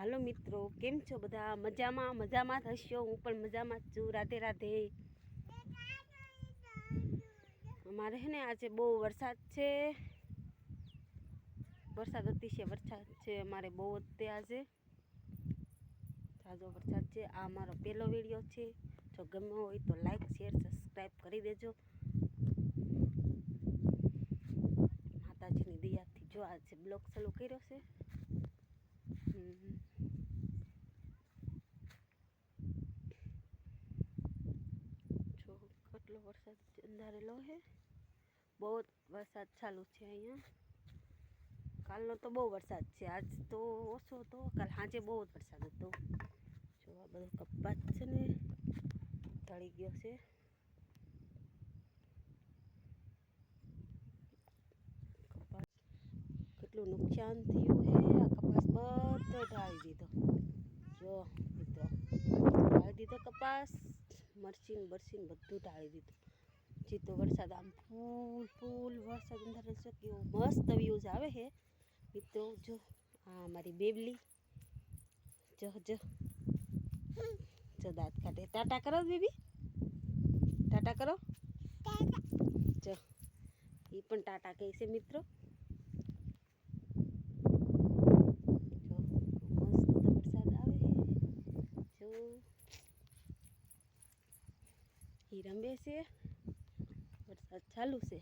હાલો મિત્રો, કેમ છો બધા? મજામાં? મજામાં હશો? હું પણ મજામાં જ છું. રાધે રાધે. અમારે છે ને આજે બહુ વરસાદ છે. વરસાદ અતિશય વરસાદ છે અમારે બહુ અત્યારે આજે. તાજો વરસાદ છે. આ મારો પહેલો વીડિયો છે. જો ગમ્યો હોય તો લાઈક શેર સબસ્ક્રાઈબ કરી દેજો. માતાજીની દયાથી જો આજે બ્લોગ ચાલુ કર્યો છે. હમ. જો કેટલો વરસાદ અંધારેલો છે બહુ વરસાદ ચાલુ છે અહીંયા. કાલનો તો બહુ વરસાદ છે. આજ તો ઓછો હતો. કાલ સાંજે બહુ વરસાદ હતો. જો આ બધો કપાસ છે ને ઢળી ગયો છે. કપાસ કેટલું નુકસાન થયું છે આ કપાસ બધો ઢાળી દીધો. જો મિત્રો, ઢાળી દીધો કપાસ. મરચીન બરચીન બધું ઢાળી દીધું. જીતો વરસાદ આમ ફૂલ ફૂલ વરસાદ અંધારે છે કેવો મસ્ત વ્યૂઝ આવે છે મિત્રો જો આ મારી બેબલી. જો જો. જો દાંત કાઢે. ટાટા કરો બેબી. ટાટા કરો. જો. એ પણ ટાટા કહે છે મિત્રો જો મસ્ત વરસાદ આવે છે જો ઈ રમે છે. વરસાદ ચાલુ છે.